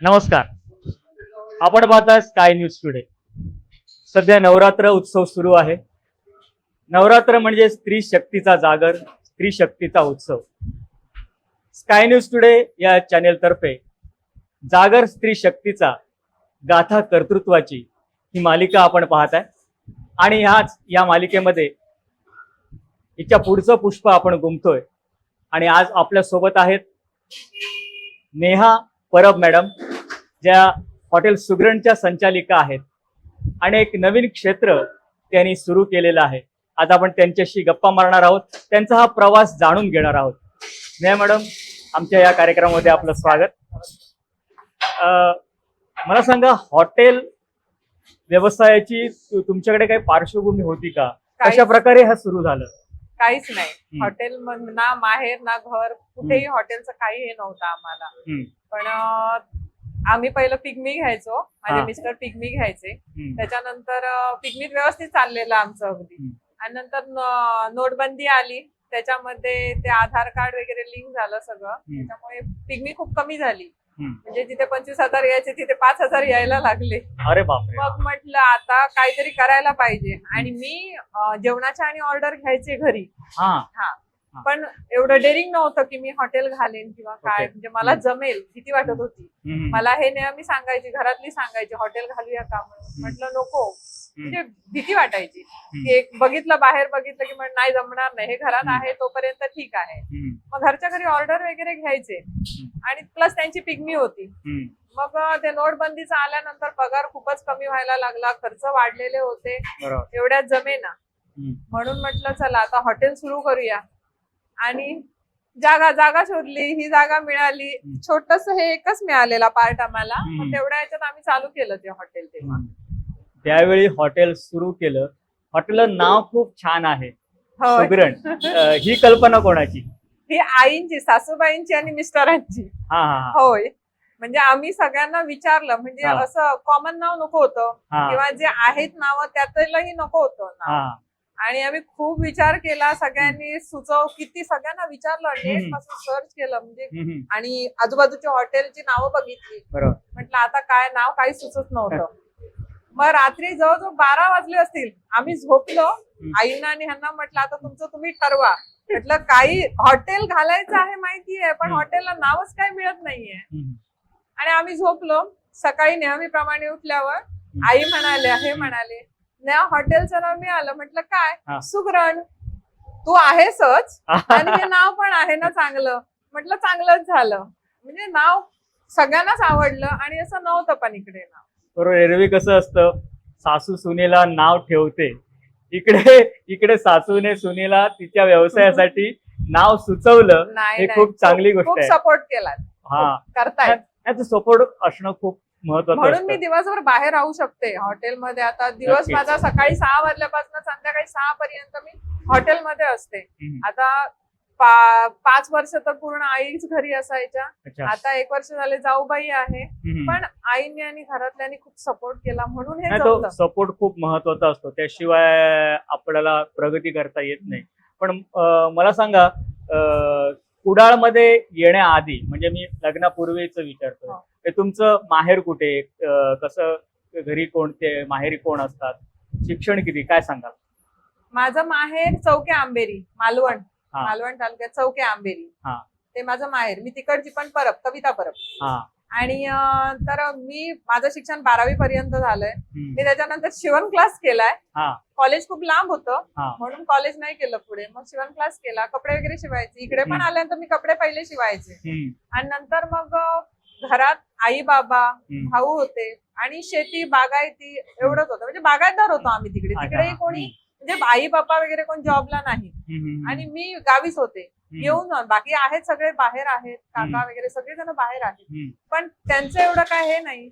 नमस्कार. आपण पाहता स्काय न्यूज टुडे सध्या नवरात्र उत्सव सुरू आहे. नवरात्र म्हणजे स्त्री शक्तीचा जागर स्त्री शक्तीचा उत्सव. स्काय न्यूज टुडे या चॅनेलतर्फे जागर स्त्री शक्तीचा गाथा कर्तृत्वाची ही मालिका आपण पाहत आहे आणि ह्याच या मालिकेमध्ये हिच्या पुढचं पुष्प आपण गुंतोय आणि आज आपल्यासोबत आहेत नेहा परब मॅडम ज्या हॉटेल सुग्रणच्या संचालिका आहेत. आणि एक नवीन क्षेत्र त्यांनी सुरू केलेलं आहे. आज आपण त्यांच्याशी गप्पा मारणार आहोत. त्यांचा हा प्रवास जाणून घेणार आहोत. नेहा मॅडम आमच्या या कार्यक्रमामध्ये आपलं स्वागत. अं, मला सांगा हॉटेल व्यवसायाची तुमच्याकडे काही पार्श्वभूमी होती का? कशा प्रकारे हा सुरू झालं? काहीच नाही. हॉटेल ना माहेर ना घर कुठेही हॉटेलचं काही हे नव्हतं आम्हाला. पण आम्ही पहिलं पिगमी घ्यायचो. माझे. मिस्टर पिगमी घ्यायचे. त्याच्यानंतर पिगमीत व्यवस्थित चाललेलं आमचं अगदी. आणि नंतर नोटबंदी आली. त्याच्यामध्ये ते आधार कार्ड वगैरे लिंक झालं सगळं. त्याच्यामुळे पिगमी खूप कमी झाली. म्हणजे जिथे पंचवीस हजार यायचे तिथे पाच हजार यायला लागले. अरे बापरे. मग म्हटलं आता काहीतरी करायला पाहिजे. आणि मी अं, जेवणाच्या आणि ऑर्डर घ्यायचे घरी. हा. हा. पण एवढं डेअरिंग नव्हतं की मी हॉटेल घालेन किंवा काय. Okay. म्हणजे मला जमेल भीती वाटत होती. हम्म, मला हे नेहमी सांगायची घरातली सांगायची हॉटेल घालूया का? म्हणून. म्हटलं नको. म्हणजे भीती वाटायची. की एक बघितलं बाहेर बघितलं की नाही जमणार नाही हे घरात. आहे तोपर्यंत ठीक आहे. मग घरच्या घरी ऑर्डर वगैरे घ्यायचे. आणि प्लस त्यांची पिगमी होती. मग ते नोटबंदीचं आल्यानंतर पगार खूपच कमी व्हायला लागला खर्च वाढलेले होते. एवढ्यात जमेना. म्हणून म्हटलं चला आता हॉटेल सुरू करूया. आणि जागा जागा शोधली ही जागा मिळाली. छोटस हे एकच मिळालेला पार्ट आम्हाला. तेवढ्या याच्यात आम्ही चालू केलं ते हॉटेल तेव्हा. त्यावेळी हॉटेल सुरू केलं. हॉटेलचं नाव खूप छान आहे. होय. सुगरण. अं, ही कल्पना कोणाची? ही आईंची सासूबाईंची आणि मिस्टरांची. हा हा होय. म्हणजे आम्ही सगळ्यांना विचारलं. म्हणजे हा. असं कॉमन नाव नको होतं. हा. किंवा जे आहेत नाव त्यातलंही नको होतं नाव. हा. आणि आम्ही खूप विचार केला. सगळ्यांनी सुचव किती सगळ्यांना विचारलं. नेट. पासून सर्च केलं. म्हणजे हम्म, हम्म. आणि आजूबाजूच्या हॉटेलची नावं बघितली. बरोबर. म्हटलं आता काय नाव काही सुचत नव्हतं. मग रात्री जवळजवळ बारा वाजले असतील. आम्ही झोपलो. आईंना आणि ह्यांना म्हटलं आता तुमचं तुम्ही ठरवा. म्हटलं काही हॉटेल घालायचं आहे माहिती आहे पण. हॉटेलला नावच काय मिळत नाहीये. आणि आम्ही झोपलो. सकाळी नेहमीप्रमाणे उठल्यावर आई म्हणाले हे म्हणाले ना हॉटेलचं नाव मिळालं. म्हटलं. काय? सुगरण. तू आहेसच आणि हे नाव पण आहे ना चांगलं. म्हटलं चांगलंच झालं. म्हणजे नाव सगळ्यांनाच आवडलं आणि असं नव्हतं पण इकडे नाव. बरोबर. एरवी कसं असतं? सासू सुनेला नाव ठेवते. इकडे इकडे सासूने सुनेला तिच्या व्यवसायासाठी नाव सुचवलं. हे. खूप चांगली गोष्ट आहे. सपोर्ट केला हा. करतायत त्याचं सपोर्ट असणं खूप महत्वाचं म्हणून मी दिवसभर बाहेर राहू शकते हॉटेलमध्ये. आता दिवस. माझा सकाळी सहा वाजल्यापासून संध्याकाळी सहा पर्यंत मी हॉटेलमध्ये असते. आता पा- पाच वर्ष तर पूर्ण आईच घरी असायच्या. आता एक वर्ष झाले जाऊबाई आहे. पण आईने आणि घरातल्यांनी खूप सपोर्ट केला म्हणून हे सपोर्ट खूप महत्त्वाचा असतो. त्याशिवाय आपल्याला प्रगती करता येत नाही. पण मला सांगा अं, कुडाळमध्ये येण्याआधी म्हणजे मी लग्नापूर्वीच विचारतो हो. तुमचं माहेर कुठे? कसं घरी कोणते माहेरी कोण असतात? शिक्षण किती? काय सांगाल? माझं माहेर चौके आंबेरी मालवण. हा. मालवण तालुक्यात चौके आंबेरी. हा. ते माझं माहेर. मी तिकडची पण परब कविता परब. हा. आणि अं, तर मी माझं शिक्षण बारावी पर्यंत झालंय. हम्म. मी त्याच्यानंतर शिवण क्लास केलाय. हा. कॉलेज खूप लांब होतं. हा. म्हणून कॉलेज नाही केलं पुढे. मग शिवण क्लास केला. कपडे वगैरे शिवायचे. इकडे पण हम्म. आल्यानंतर मी कपडे पहिले शिवायचे. हम्म. आणि नंतर मग अं, घरात आई बाबा हम्म. भाऊ होते. आणि शेती बागायती एवढंच होतं. म्हणजे बागायतदार होतो आम्ही तिकडे. अच्छा. तिकडेही कोणी म्हणजे आई बाबा वगैरे कोण जॉबला नाही. आणि मी गावीच होते. येऊन जाऊन बाकी आहेत सगळे बाहेर आहेत काका. वगैरे सगळे जण बाहेर आहेत. पण त्यांचं एवढं काय हे नाही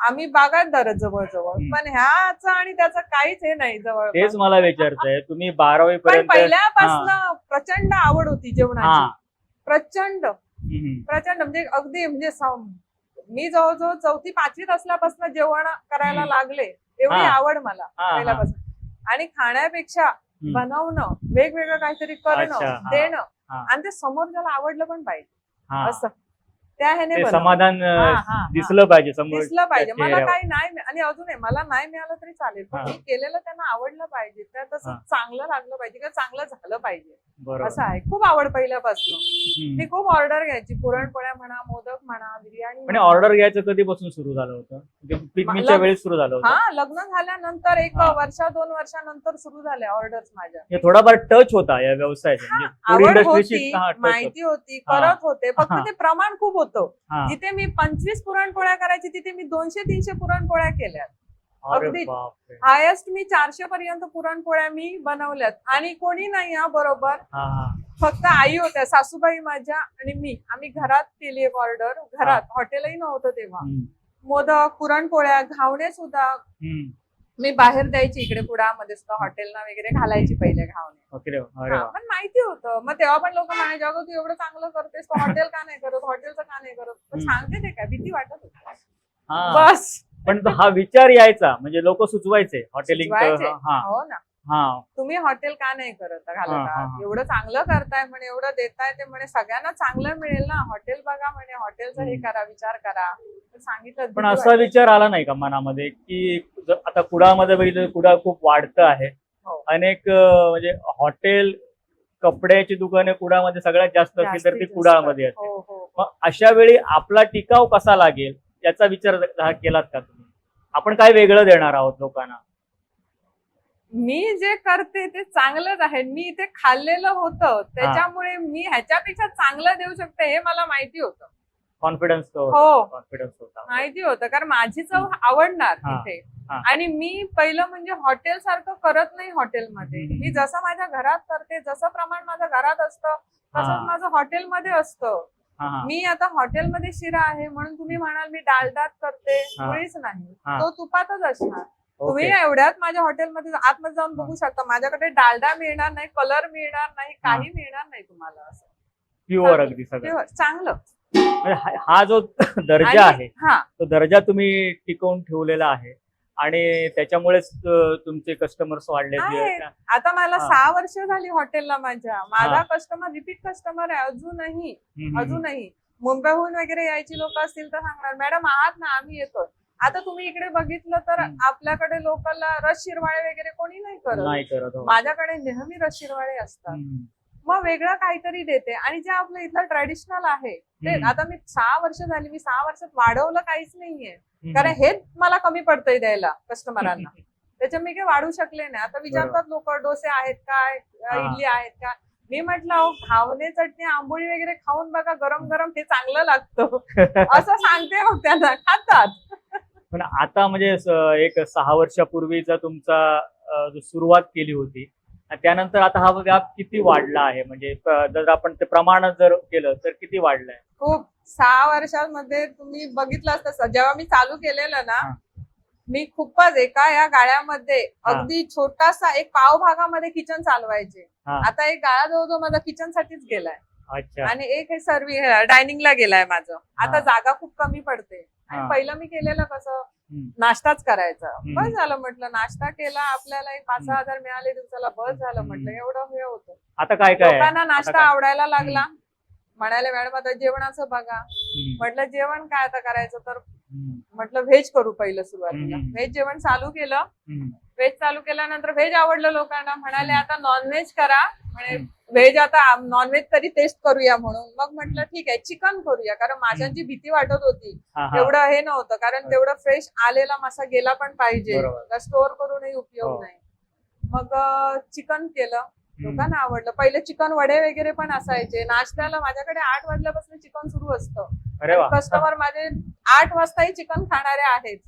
आम्ही बागायतदारच जवळजवळ हम्म. पण ह्याचं आणि त्याचं काहीच हे नाही जवळ तेच मला विचारतंय तुम्ही बारावी पण पहिल्यापासून प्रचंड आवड होती जेवणाची प्रचंड. प्रचंड म्हणजे अगदी म्हणजे मी जवळजवळ चौथी पाचवीत असल्यापासून जेवण करायला. लागले एवढी. आवड मला. पहिल्यापासून आणि खाण्यापेक्षा. बनवणं वेगवेगळं काहीतरी करणं. देणं. आणि ते समोर ज्याला आवडलं पण पाहिजे. असं त्या ह्याने ते बनवलं. समाधान हा, हा, हा. दिसलं पाहिजे समोर दिसलं पाहिजे मला चेहऱ्यावर. काही नाही मिळ- आणि अजून मला नाही मिळालं तरी चालेल पण हा. मी केलेलं त्यांना आवडलं पाहिजे त्या तसं हा. चांगलं लागलं पाहिजे किंवा चांगलं झालं पाहिजे बरोबर असं आहे खूप आवड पहिल्यापासून हम्म. मी खूप ऑर्डर घ्यायची पुरणपोळ्या म्हणा मोदक म्हणा बिर्याणी आणि म्हणा. ऑर्डर घ्यायचं कधीपासून सुरू झालं होतं म्हणजे पिकनिकच्या मला- वेळेस सुरू झालं होतं हा लग्न झाल्यानंतर एक हा. वर्षा दोन वर्षानंतर सुरू झाल्या ऑर्डर्स माझ्या हे थोडाफार टच होता या व्यवसायाचा म्हणजे फूड आवड इंडस्ट्रीशी होती हा, touch होता. माहिती होती हा. करत होते फक्त हा. ते प्रमाण खूप होतं हा. जिथे मी पंचवीस पुरणपोळ्या करायची तिथे मी दोनशे तीनशे पुरणपोळ्या केल्या अगदी. हायेस्ट मी चारशे पर्यंत पुरणपोळ्या मी बनवल्यात. आणि कोणी नाही हा बरोबर. फक्त आई होत्या सासूबाई माझ्या आणि मी. आम्ही घरात केली एक ऑर्डर. घरात. हॉटेलही नव्हतं तेव्हा. मोदक पुरणपोळ्या घावणे सुद्धा. मी बाहेर द्यायची इकडे कुडामध्ये सुद्धा हॉटेलना वगैरे घालायची पहिले घावणे. ओके रे. अरे हा, वा. पण माहिती होतं. मग तेव्हा पण लोक म्हणायचे अगं तू एवढं चांगलं करतेस तू हॉटेल का नाही करत? हॉटेलचं का नाही करत? पण हम्म. सांगते ते काय भीती वाटत होती. हा. बस. पण तो हा विचार यायचा. म्हणजे लोक सुचवायचे. हॉटेलिंग सुचवायचे. हा. हो ना. हा तुम्ही हॉटेल का नाही करत घालत. एवढं चांगलं करताय म्हणे एवढं देताय ते म्हणे सगळ्यांना चांगलं मिळेल ना हॉटेल बघा म्हणे हॉटेलचं हे. करा विचार करा सांगितलं पण असा. विचार आला नाही का मनामध्ये की आता कुडामध्ये बघितलं कुडा खूप वाढतं आहे हो. अनेक म्हणजे हॉटेल कपड्याची दुकाने कुडामध्ये सगळ्यात जास्त असली तर ती जास्त. कुडाळमध्ये असते हो हो मग अशा वेळी आपला टिकाव कसा लागेल याचा विचार केलात का तुम्ही आपण काय वेगळं देणार आहोत लोकांना मी जे करते ते चांगलंच आहे. मी इथे खाल्लेलं होतं. त्याच्यामुळे मी ह्याच्यापेक्षा चांगलं देऊ शकते हे मला माहिती होतं. कॉन्फिडन्स हो. कॉन्फिडन्स होता. माहिती होतं. कारण माझी चव आवडणार तिथे. आणि मी पहिलं म्हणजे हॉटेल सारखं करत नाही हॉटेलमध्ये. मी जसं माझ्या घरात करते जसं प्रमाण माझं घरात असतं. तसंच माझं हॉटेलमध्ये असतं. मी आता हॉटेलमध्ये शिरा आहे म्हणून तुम्ही म्हणाल मी डालडात करते. मुळीच नाही. तो तुपातच असणार. तुम्ही. एवढ्यात माझ्या हॉटेलमध्ये आतमध्ये जाऊन बघू शकता. माझ्याकडे डालडा मिळणार नाही कलर मिळणार नाही काही मिळणार नाही तुम्हाला असं. प्युअर अगदी सगळं. चांगलं. म्हणजे हा- जो दर्जा आहे हा. तो दर्जा तुम्ही टिकवून ठेवलेला आहे. आणि त्याच्यामुळेच तुमचे कस्टमर्स वाढले. आता मला. सहा वर्ष झाली हॉटेलला माझ्या. माझा. कस्टमर रिपीट कस्टमर आहे अजूनही. अजूनही. मुंबईहून वगैरे यायची लोक असतील तर सांगणार मॅडम आहात ना आम्ही येतो आता तुम्ही इकडे बघितलं तर. आपल्याकडे लोकांना रस शिरवाळे वगैरे कोणी नाही करत नाही करत हो. माझ्याकडे नेहमी रस शिरवाळे असतात हम्म. मग वेगळं काहीतरी देते आणि जे आपलं इथलं ट्रेडिशनल आहे ते हम्म. आता मी सहा वर्ष झाली मी सहा वर्षात वाढवलं काहीच नाहीये हम्म. कारण हेच मला कमी पडतंय द्यायला कस्टमरांना त्याच्या मी काही वाढू शकले नाही आता विचारतात लोक डोसे आहेत काय हा. इडली आहेत का मी म्हटलं अहो घावणे चटणी आंबोळी वगैरे खाऊन बघा गरम गरम ते चांगलं लागतं असं सांगते मग त्यांना खातात पण आता म्हणजे एक सहा वर्षापूर्वीचा तुमचा सुरुवात केली होती त्यानंतर आता हा व्याप किती वाढला आहे म्हणजे जर आपण ते प्रमाण जर केलं तर किती वाढलंय खूप सहा वर्षांमध्ये तुम्ही बघितलं असतं जेव्हा मी चालू केलेलं ना. मी खूपच एका या गाळ्यामध्ये. अगदी छोटासा एक पाव भागामध्ये किचन चालवायचे. आता एक गाळा जवळजवळ माझा किचन साठीच गेलाय अच्छा आणि एक हे सर्वी डायनिंगला गेलाय माझं आता. जागा खूप कमी पडते आणि. पहिलं मी केलेलं कसं. नाश्ताच करायचा. बस झालं म्हटलं नाश्ता केला आपल्याला एक पाच सहा हजार मिळाले दिवसाला बस झालं. म्हटलं एवढं हे होतं आता काय काय? लोकांना नाश्ता? आवडायला लागला म्हणाले मॅडम आता जेवणाचं बघा. म्हटलं जेवण काय आता करायचं तर. म्हटलं व्हेज करू पहिलं सुरुवातीला. व्हेज जेवण चालू केलं. व्हेज चालू केल्यानंतर व्हेज आवडलं लोकांना. म्हणाले आता नॉनव्हेज करा. म्हणे हम्म. व्हेज आता नॉनव्हेज तरी टेस्ट करूया म्हणून. मग म्हटलं ठीक आहे चिकन करूया. कारण माशांची भीती वाटत होती. एवढं हे नव्हतं. कारण तेवढं फ्रेश आलेला मासा गेला पण पाहिजे. स्टोअर करूनही उपयोग हो. नाही. मग चिकन केलं. लोकांना आवडलं. पहिले चिकन वडे वगैरे पण असायचे. नाश्त्याला माझ्याकडे आठ वाजल्यापासून चिकन सुरू असतं. कस्टमर माझे आठ वाजताही चिकन खाणारे आहेत.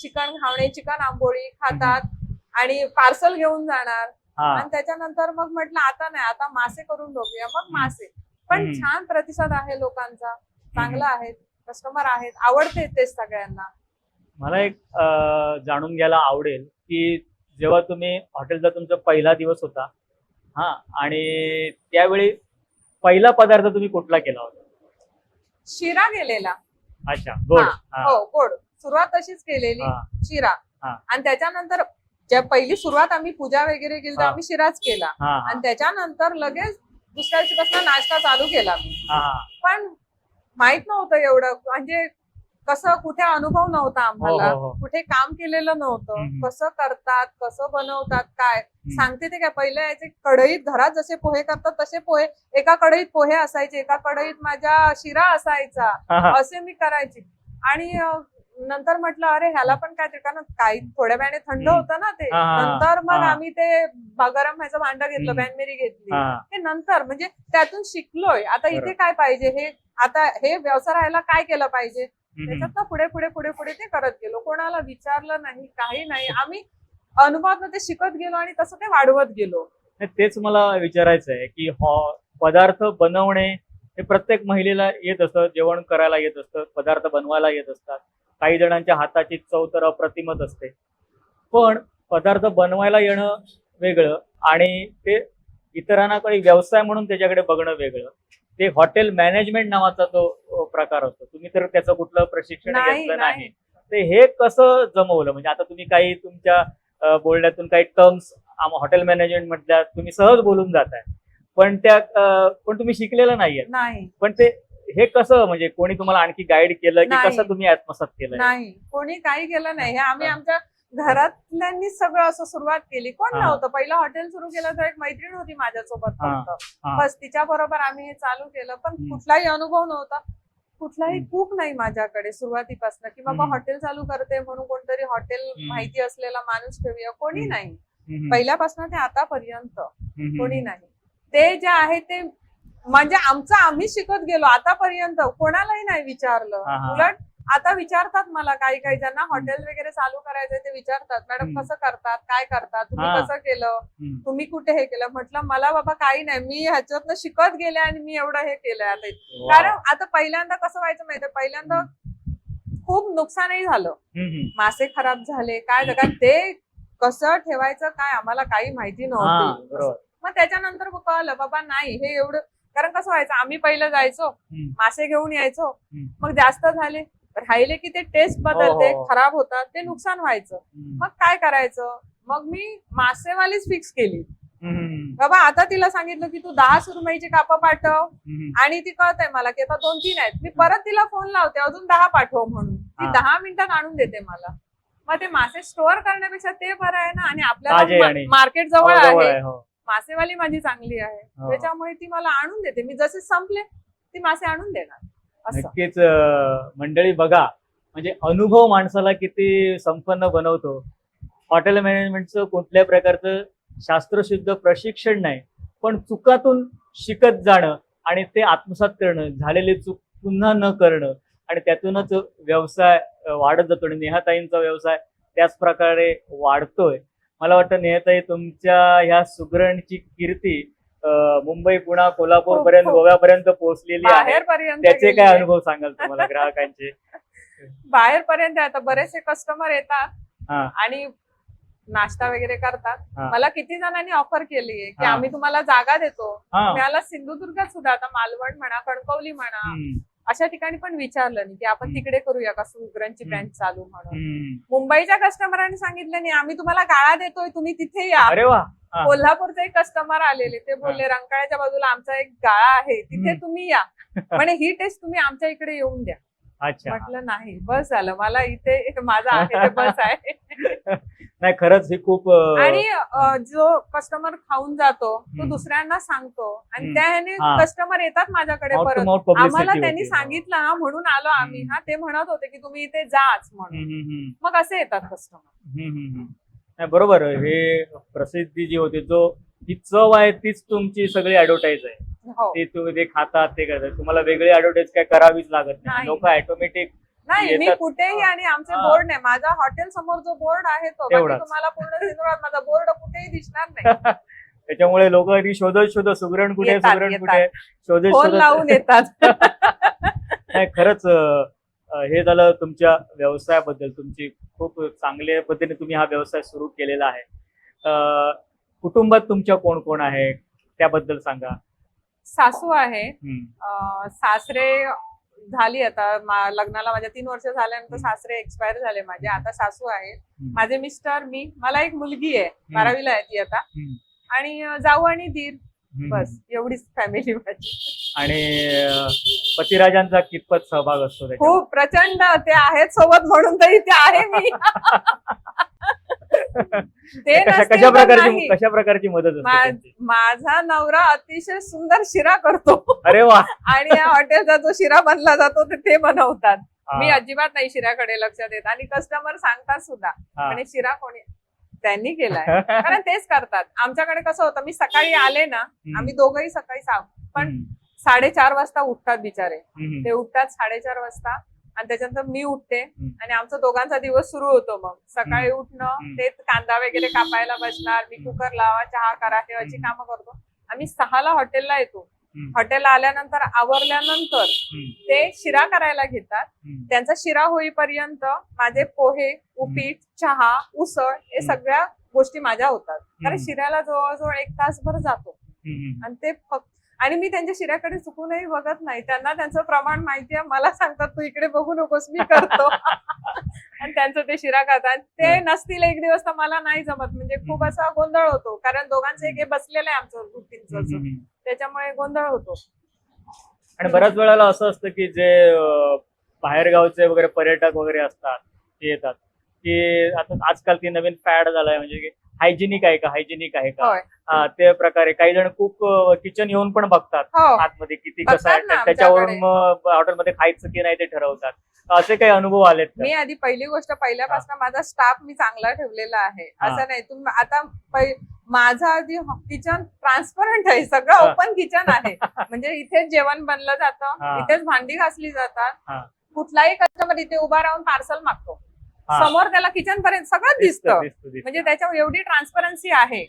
चिकन खावणे चिकन आंबोळी खातात. आणि पार्सल घेऊन जाणार. आणि त्याच्यानंतर मग म्हटलं आता नाही आता मासे करून बघूया. मग मासे. पण. छान प्रतिसाद आहे लोकांचा. चांगला आहे. कस्टमर आहेत. आवडते तेच सगळ्यांना. मला एक जाणून घ्यायला आवडेल की जेव्हा तुम्ही हॉटेलचा तुमचा पहिला दिवस होता हा आणि त्यावेळी पहिला पदार्थ तुम्ही कुठला केला होता? शिरा गेलेला अच्छा गोड. हा, गोड. सुरुवात तशीच केलेली शिरा. आणि त्याच्यानंतर ज्या पहिली सुरुवात आम्ही पूजा वगैरे केली तर हा. आम्ही शिराच केला. हा, हा, आणि त्याच्यानंतर लगेच दुसऱ्या दिवशीपासून नाश्ता चालू केला मी हा, हा. पण माहीत नव्हतं एवढं. म्हणजे कसं कुठे अनुभव नव्हता आम्हाला. हो, हो. कुठे काम केलेलं नव्हतं. हम्म. कसं करतात कसं बनवतात काय? सांगते ते काय? पहिले यायचे कढईत घरात जसे पोहे करतात तसे पोहे. एका कढईत पोहे असायचे एका कढईत माझ्या शिरा असायचा. हा, हा. असे मी करायची. आणि अं, नंतर म्हटलं अरे ह्याला पण काय कारण काही थोड्या वेळाने थंड. होतं ना ते. नंतर मग. आम्ही ते गरम ह्याचं भांड घेतलं. बॅनमेरी घेतली हा. नंतर म्हणजे त्यातून शिकलोय आता इथे. काय पाहिजे हे आता हे व्यवसाय राहायला काय केलं पाहिजे. त्याच्यात पुढे पुढे पुढे पुढे ते करत गेलो कोणाला विचारलं नाही काही नाही आम्ही अनुभवात ते शिकत गेलो आणि तसं ते वाढवत गेलो तेच मला विचारायचं आहे की पदार्थ बनवणे हे प्रत्येक महिलेला येत असतं जेवण करायला येत असतं पदार्थ बनवायला येत असतात काही जणांच्या हाताची चव तर अप्रतिमच असते. पण पदार्थ बनवायला येणं वेगळं आणि ते इतरांना काही व्यवसाय म्हणून त्याच्याकडे बघणं वेगळं. ते हॉटेल मॅनेजमेंट नावाचा तो प्रकार असतो. तुम्ही तर त्याचं कुठलं प्रशिक्षण घेतलं नाही. ते हे कसं जमवलं? म्हणजे आता तुम्ही काही तुमच्या बोलण्यातून काही टर्म्स हॉटेल मॅनेजमेंट मधल्या तुम्ही सहज बोलून जाताय. पण त्या पण तुम्ही शिकलेलं नाहीये नाही. पण ते हे कसं म्हणजे कोणी तुम्हाला आणखी गाईड केलं की नाही. कसं तुम्ही आत्मसात केलं नाही कोणी काही केलं नाही हे आम्ही हा. आमच्या घरातल्यांनी सगळं असं सुरुवात केली कोण हा. नव्हतं पहिलं हॉटेल सुरू केलं तर एक मैत्रीण होती माझ्यासोबत हा. फक्त हा. बस तिच्या बरोबर आम्ही हे चालू केलं पण हम्म. कुठलाही अनुभव नव्हता कुठलाही हम्म. कुक नाही माझ्याकडे सुरुवातीपासून की बाबा हम्म. हॉटेल चालू करते म्हणून कोणतरी हॉटेल हम्म. माहिती असलेला माणूस ठेवूया कोणी हम्म. नाही. पहिल्यापासून ते आतापर्यंत. कोणी नाही ते जे आहे ते म्हणजे आमचं आम्ही शिकत गेलो आतापर्यंत कोणालाही नाही विचारलं. उलट आता विचारतात मला काही काही ज्यांना हॉटेल वगैरे चालू करायचंय ते विचारतात मॅडम. कसं करतात काय करतात तुम्ही. कसं केलं. तुम्ही कुठे हे केलं म्हटलं मला बाबा काही नाही मी ह्याच्यातनं शिकत गेले आणि मी एवढं हे केलंय आता. कारण आता पहिल्यांदा कसं व्हायचं माहितीये पहिल्यांदा खूप नुकसानही झालं. मासे खराब झाले काय कारण ते कसं ठेवायचं काय आम्हाला काही माहिती नव्हती मग त्याच्यानंतर कळलं बाबा नाही हे एवढं कारण कसं व्हायचं आम्ही पहिलं जायचो. मासे घेऊन यायचो. मग जास्त झाले राहिले की ते टेस्ट बदलते हो, हो. खराब होतात ते नुकसान व्हायचं. मग काय करायचं मग मी मासेवालीच फिक्स केली. बाबा आता तिला सांगितलं की तू दहा सुरमईची कापं पाठव. आणि ती कळत आहे मला की आता दोन तीन आहेत मी परत तिला फोन लावते अजून दहा पाठव म्हणून ती हा. दहा मिनिटात आणून देते मला मग ते मासे स्टोअर करण्यापेक्षा ते बरं आहे ना आणि आपल्याला मार्केट हो, जवळ आहे हो. मासेवाली माझी चांगली आहे. हो. त्याच्यामुळे ती मला आणून देते. मी जसे संपले ती मासे आणून देणार. नक्कीच मंडळी बघा. म्हणजे अनुभव माणसाला किती संपन्न बनवतो. हॉटेल मॅनेजमेंटचं कुठल्याही प्रकारचं शास्त्रशुद्ध प्रशिक्षण नाही पण चुकातून शिकत जाणं आणि ते आत्मसात करणं झालेली चूक पुन्हा न करणं आणि त्यातूनच व्यवसाय वाढत जातो आणि नेहाताईंचा व्यवसाय त्याच प्रकारे वाढतोय. मला वाटतं नेहाताई तुमच्या ह्या सुगरणची कीर्ती मुंबई पुणा कोल्हापूर पर्यंत खूप. गोव्यापर्यंत पोहोचलेली आहे बाहेर पर्यंत त्याचे काय. अनुभव सांगाल तुम्हाला ग्राहकांचे बाहेर पर्यंत आता बरेचसे कस्टमर येतात हा. आणि नाश्ता वगैरे करतात हा. मला किती जणांनी ऑफर केली आहे की हा. आम्ही तुम्हाला जागा देतो हा मला सिंधुदुर्गात सुद्धा आता मालवण म्हणा कणकवली म्हणा अशा ठिकाणी पण विचारलं नाही की आपण. तिकडे करूया का सुगरांची. ब्रँच चालू म्हणून. मुंबईच्या कस्टमरांनी सांगितलं नाही आम्ही तुम्हाला गाळा देतोय तुम्ही तिथे या अरे वा. कोल्हापूरचे एक कस्टमर आलेले ते बोलले रंकाळ्याच्या बाजूला आमचा एक गाळा आहे तिथे. तुम्ही या म्हणे ही टेस्ट तुम्ही आमच्या इकडे येऊन द्या म्हटलं नाही बस झालं मला इथे माझा आहे बस आहे नाही खरंच ही खूप आणि अ, जो कस्टमर खाऊन जातो तो हम्म. दुसऱ्यांना सांगतो आणि हम्म. त्याने हा. कस्टमर येतात माझ्याकडे परत आम्हाला त्यांनी. सांगितलं हा म्हणून आलो आम्ही हम्म. हा ते म्हणत होते की तुम्ही इथे जाच म्हणून. मग असे येतात कस्टमर. नाही बरोबर हे प्रसिद्धी जी होती जो ही चव आहे तीच तुमची सगळी ऍडव्हर्टाईज आहे हो ते तुम्ही ते खातात ते करतात तुम्हाला वेगळी ऍडव्हर्टाईज काय करावीच लागत नाही नाही. लोक ऑटोमॅटिक नाही मी. कुठेही. आणि आमचे. बोर्ड नाही. माझा हॉटेल समोर जो बोर्ड आहे तो. तुम्हाला पूर्ण सिंधुदुर्गात माझा बोर्ड कुठेही दिसणार नाही. त्याच्यामुळे लोक शोधत शोधत सुगरण कुठे सुगरण. कुठे? शोधत शोधत. लावून येतात. नाही खरंच हे झालं तुमच्या व्यवसायाबद्दल. तुमची खूप चांगल्या पद्धतीने तुम्ही हा व्यवसाय सुरू केलेला आहे. कुटुंबात तुमच्या कोण कोण आहे? त्याबद्दल सांगा. सासू आहे. सासरे झाली आता. लग्नाला माझ्या तीन वर्ष झाल्यानंतर सासरे एक्सपायर झाले. माझे आता सासू आहे माझे मिस्टर मी मला एक मुलगी आहे. बारावीला आहे ती आता. आणि जाऊ आणि दीर. बस एवढीच फॅमिली माझी. आणि पतिराजांचा कितपत सहभाग असतो खूप प्रचंड. ते आहेत सोबत म्हणून तरी ते आहे मी. ते कशा प्रकारची. कशा प्रकारची मदत? माझा नवरा अतिशय सुंदर शिरा करतो. अरे वा. आणि या हॉटेलचा जो शिरा बनला जातो ते ते बनवतात. मी अजिबात नाही शिऱ्याकडे लक्ष देत. आणि कस्टमर सांगतात सुद्धा. म्हणे शिरा कोणी त्यांनी केलाय. कारण तेच करतात. आमच्याकडे कसं होतं मी सकाळी आले ना आम्ही दोघंही सकाळी सा पण साडेचार वाजता उठतात बिचारे. ते उठतात साडेचार वाजता. आणि त्याच्यानंतर मी उठते. आणि आमचा दोघांचा दिवस सुरू होतो मग सकाळी उठणं हम्म. ते कांदा वगैरे कापायला बसणार मी. कुकर लावा चहा करा हे अशी हम्म. कामं करतो आम्ही सहाला हॉटेलला येतो हॉटेलला आल्यानंतर आवरल्यानंतर ते शिरा करायला घेतात. त्यांचा शिरा होईपर्यंत माझे पोहे उपीट चहा उसळ हे. सगळ्या गोष्टी माझ्या होतात कारण. शिऱ्याला जवळजवळ एक तासभर जातो आणि ते फक्त आणि मी त्यांच्या शिऱ्याकडे चुकूनही बघत नाही. त्यांना त्यांचं प्रमाण माहिती आहे मला सांगतात तू इकडे बघू नकोस मी करतो. आणि त्यांचं ते शिरा आणि ते नसतील एक दिवस तर मला नाही जमत. म्हणजे खूप असा गोंधळ होतो. कारण दोघांचं एक बसलेलं आहे आमचं रुटीनचं. त्याच्यामुळे गोंधळ होतो. आणि बऱ्याच वेळेला असं असतं की जे बाहेरगावचे वगैरे पर्यटक वगैरे असतात ते येतात. की आता आजकाल ती नवीन फॅड झालाय. म्हणजे की हायजिनिक आहे का? हायजिनिक आहे का? होय. हा, ते प्रकारे काही जण कुक किचन येऊन पण बघतात हो. आतमध्ये किती कसं आहे बघतात ना त्याच्यावरून. मग हॉटेलमध्ये खायचं की नाही ते ठरवतात. असे काही अनुभव आलेत का? मी आधी पहिली गोष्ट पहिल्यापासून माझा स्टाफ मी चांगला ठेवलेला आहे. हा. असं नाही. तुम्ही आता पै- माझं आधी किचन ट्रान्सपरंट आहे. सगळं हा. ओपन किचन आहे. म्हणजे इथेच जेवण बनलं जातं. इथेच भांडी घासली जातात. हा. कुठलाही कस्टमर इथे उभा राहून पार्सल मागतो. समोर त्याला किचन पर्यंत सगळं दिसतं. म्हणजे त्याच्यावर एवढी ट्रान्सपरन्सी आहे.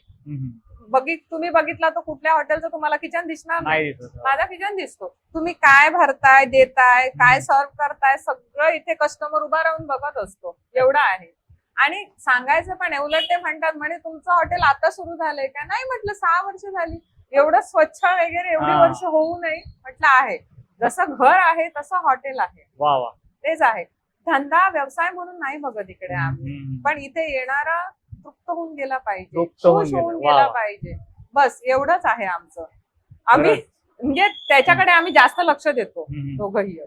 बघित तुम्ही बघितला तर कुठल्या हॉटेलचं तुम्हाला किचन दिसणार नाही. दिसत माझा किचन दिसतो. तुम्ही काय भरताय देताय काय सर्व करताय सगळं इथे कस्टमर उभा राहून बघत असतो. एवढं आहे. आणि सांगायचं पण आहे उलट ते म्हणतात म्हणे तुमचं हॉटेल आता सुरू झालंय का? नाही म्हटलं सहा वर्ष झाली. एवढं स्वच्छ वगैरे एवढी हा. वर्ष होऊ नये म्हटलं आहे. जसं घर आहे तसं हॉटेल आहे. तेच आहे. धंदा व्यवसाय म्हणून नाही बघत इकडे आम्ही. पण इथे येणारा तृप्त होऊन गेला पाहिजे खुश गेला. होऊन गेला. पाहिजे बस एवढंच आहे आमचं आम्ही. म्हणजे त्याच्याकडे आम्ही जास्त लक्ष देतो. दोघही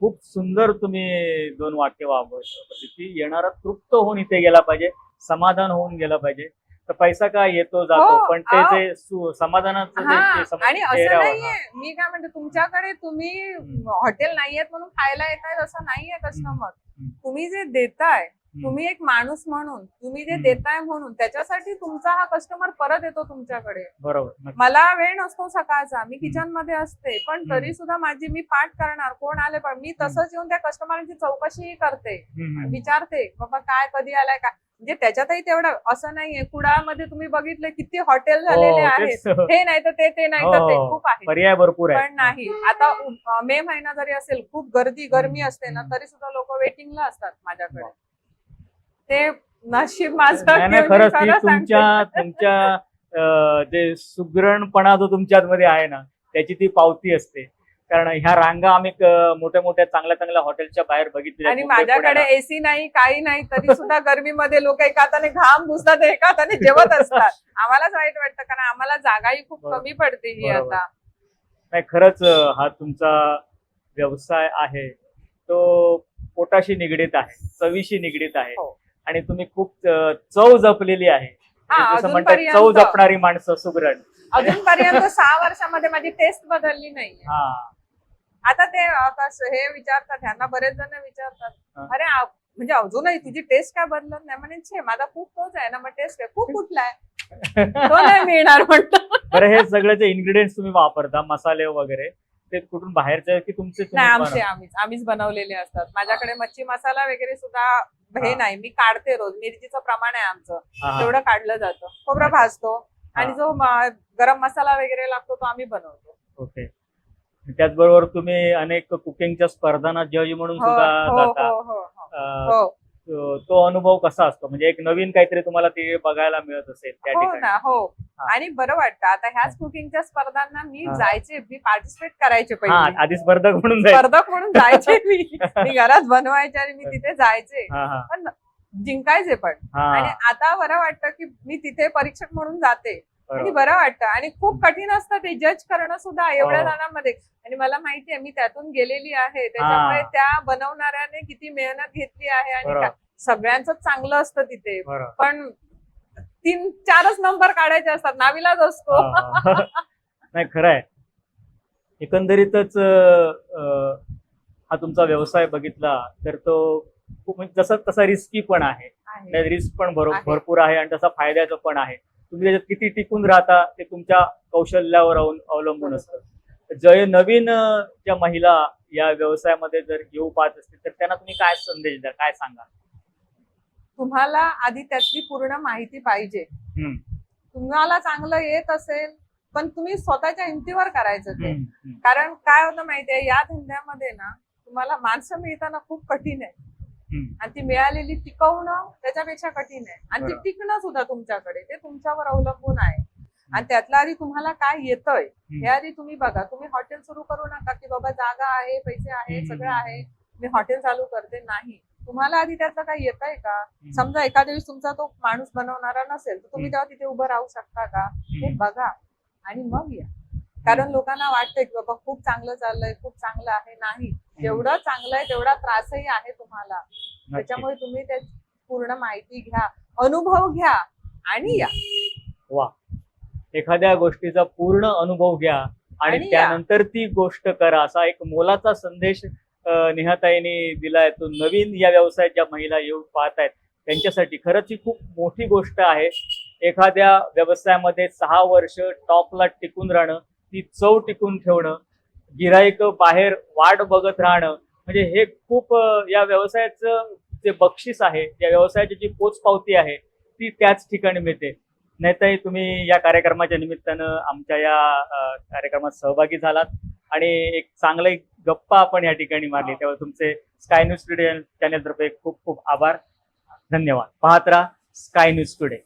खूप सुंदर तुम्ही दोन वाक्य वापरले की येणारा तृप्त होऊन इथे गेला पाहिजे समाधान होऊन गेला पाहिजे तर पैसा काय येतो जातो हो, पण ते अहो. जे सु- समाधानाचं जे- हा जे समाधान आणि असं चेहऱ्यावर, नाहीये मी काय म्हणते तुमच्याकडे तुम्ही हॉटेल नाहीयेत म्हणून खायला येतायत असं नाहीये कस्टमर हम्म. तुम्ही जे देताय हम्म. तुम्ही एक माणूस म्हणून तुम्ही जे हम्म. देताय म्हणून त्याच्यासाठी तुमचा हा कस्टमर परत येतो तुमच्याकडे बरोबर नक्की. मला वेळ नसतो सकाळचा मी किचनमध्ये असते पण. तरी सुद्धा माझी मी पाठ करणार कोण आले पण मी तसंच येऊन त्या कस्टमरांची चौकशीही करते हम्म. विचारते बाबा काय कधी आलाय काय म्हणजे त्याच्यातही तेवढं असं नाहीये. कुडाळमध्ये तुम्ही बघितलं किती हॉटेल झालेले हो, आहेत. तेच. हे नाही तर ते ते नाही तर ते हो, खूप आहे पर्याय भरपूर पण नाही. आता मे महिना जरी असेल खूप गर्दी गरमी असते ना. तरी सुद्धा लोक वेटिंगला असतात माझ्याकडे. ते नशीब माझं खरंच तुमच्या. तुमच्या जे सुग्रणपणा जो तुमच्यात मध्ये आहे ना त्याची ती पावती असते. कारण ह्या रांगा आम्ही मोठ्या मोठ्या चांगल्या चांगल्या हॉटेलच्या बाहेर बघितल्या आणि माझ्याकडे एसी नाही काही नाही तरी सुद्धा गरमीमध्ये लोक एका हाताने घाम पुसतात एका हाताने जेवत असतात आम्हालाच वाईट वाटतं कारण आम्हाला जागाही खूप. कमी पडते ही. आता नाही खरंच हा तुमचा व्यवसाय आहे तो पोटाशी निगडीत आहे चवीशी निगडीत आहे हो. आणि तुम्ही खूप चव जपलेली आहे. चव जपणारी माणसं सुगरण अजूनपर्यंत सहा वर्षामध्ये माझी टेस्ट बदलली नाहीये हा आता ते आता स- हे विचारतात ह्यांना बरेच जण विचारतात. अरे म्हणजे अजूनही तुझी टेस्ट काय बदलत नाही. म्हणे छे माझा खूप तोच आहे ना मग टेस्ट आहे खूप कुठला आहे? तो नाही मिळणार म्हणतो बरं हे सगळे जे इन्ग्रेडियंट्स तुम्ही वापरता मसाले वगैरे ते कुठून बाहेरचे की तुमचे नाही आमचे? आम्हीच आम्हीच बनवलेले असतात. माझ्याकडे मच्छी मसाला वगैरे सुद्धा हे. नाही मी काढते रोज. मिरचीचं प्रमाण आहे आमचं. तेवढं काढलं जातं. खोबरं भाजतो. आणि. जो गरम मसाला वगैरे लागतो तो आम्ही बनवतो. ओके. त्याचबरोबर तुम्ही अनेक कुकिंगच्या स्पर्धांना जज म्हणून हो सुद्धा हो जाता. हो तो- अनुभव कसा असतो? म्हणजे एक नवीन काहीतरी तुम्हाला ते बघायला मिळत असेल त्या हो ठिकाणी. ना हो. आणि बरं वाटतं. आता ह्याच कुकिंगच्या स्पर्धांना मी. जायचे मी पार्टिसिपेट करायचे पहिले. आधी स्पर्धक म्हणून स्पर्धक म्हणून जायचे मी. घरात बनवायचे आणि मी तिथे जायचे. पण जिंकायचे पण. आणि आता बरं वाटतं की मी तिथे परीक्षक म्हणून जाते. आणि बरं वाटतं. आणि खूप कठीण असतं ते जज करणं सुद्धा एवढ्या हो. जणांमध्ये. आणि मला माहितीये मी त्यातून गेलेली आहे. त्याच्यामुळे. त्या बनवणाऱ्याने किती मेहनत घेतली आहे आणि सगळ्यांच चांगलं असतं तिथे. पण तीन चारच नंबर काढायचे असतात. नावीलाच असतो. नाही खरं आहे. एकंदरीतच हा तुमचा व्यवसाय बघितला तर तो खूप म्हणजे जसा तसा रिस्की पण आहे. रिस्क पण. भरपूर आहे आणि तसा फायद्याचं पण आहे. तुम्ही त्याच्यात किती टिकून राहता ते तुमच्या कौशल्यावर अवलंबून असतं. जय नवीन ज्या महिला या व्यवसायामध्ये जर येऊ पाहत असतील तर त्यांना तुम्ही काय संदेश द्या काय सांगा तुम्हाला आधी त्यातली पूर्ण माहिती पाहिजे. तुम्हाला चांगलं येत असेल पण तुम्ही स्वतःच्या हिमतीवर करायचं ते. कारण काय होतं माहितीये या धंद्यामध्ये ना तुम्हाला माणसं मिळताना खूप कठीण आहे. आणि ती मिळालेली टिकवणं त्याच्यापेक्षा कठीण आहे. आणि ती. टिकणं सुद्धा तुमच्याकडे ते तुमच्यावर अवलंबून आहे. आणि त्यातल्या आधी तुम्हाला काय येतंय हे आधी तुम्ही बघा. तुम्ही हॉटेल सुरू करू नका की बाबा जागा आहे पैसे आहे. सगळं आहे. मी हॉटेल चालू करते नाही. तुम्हाला आधी त्यातलं काही येत आहे का समजा एखाद्या दिवशी तुमचा तो माणूस बनवणारा नसेल तर तुम्ही. तेव्हा तिथे उभं राहू शकता का? हे. बघा. आणि मग या. कारण लोकांना वाटतंय की बाबा खूप चांगलं चाललंय खूप चांगलं आहे नाही. जेवढं चांगलं आहे तेवढा त्रासही आहे तुम्हाला. त्याच्यामुळे तुम्ही त्या पूर्ण माहिती घ्या अनुभव घ्या आणि या. वा. एखाद्या गोष्टीचा पूर्ण अनुभव घ्या आणि. त्यानंतर ती गोष्ट करा. असा एक मोलाचा संदेश नेहाताईने दिलाय. तो नवीन या व्यवसायात ज्या महिला येऊन पाहत आहेत त्यांच्यासाठी खरंच ही खूप मोठी गोष्ट आहे. एखाद्या व्यवसायामध्ये सहा वर्ष टॉपला टिकून राहणं ती चव टिकून ठेवणं गिराईक बाहेर वाट बघत राहणं म्हणजे हे खूप या व्यवसायाचं जे बक्षीस आहे या व्यवसायाची जी पोचपावती आहे ती त्याच ठिकाणी मिळते. नाहीतरी तुम्ही या कार्यक्रमाच्या निमित्तानं आमच्या या कार्यक्रमात सहभागी झालात आणि एक चांगलं एक गप्पा आपण या ठिकाणी मारली. तेव्हा तुमचे स्काय न्यूज टुडे चॅनेल तर्फे खूप खूप आभार. धन्यवाद. पाहत राहा स्काय न्यूज टुडे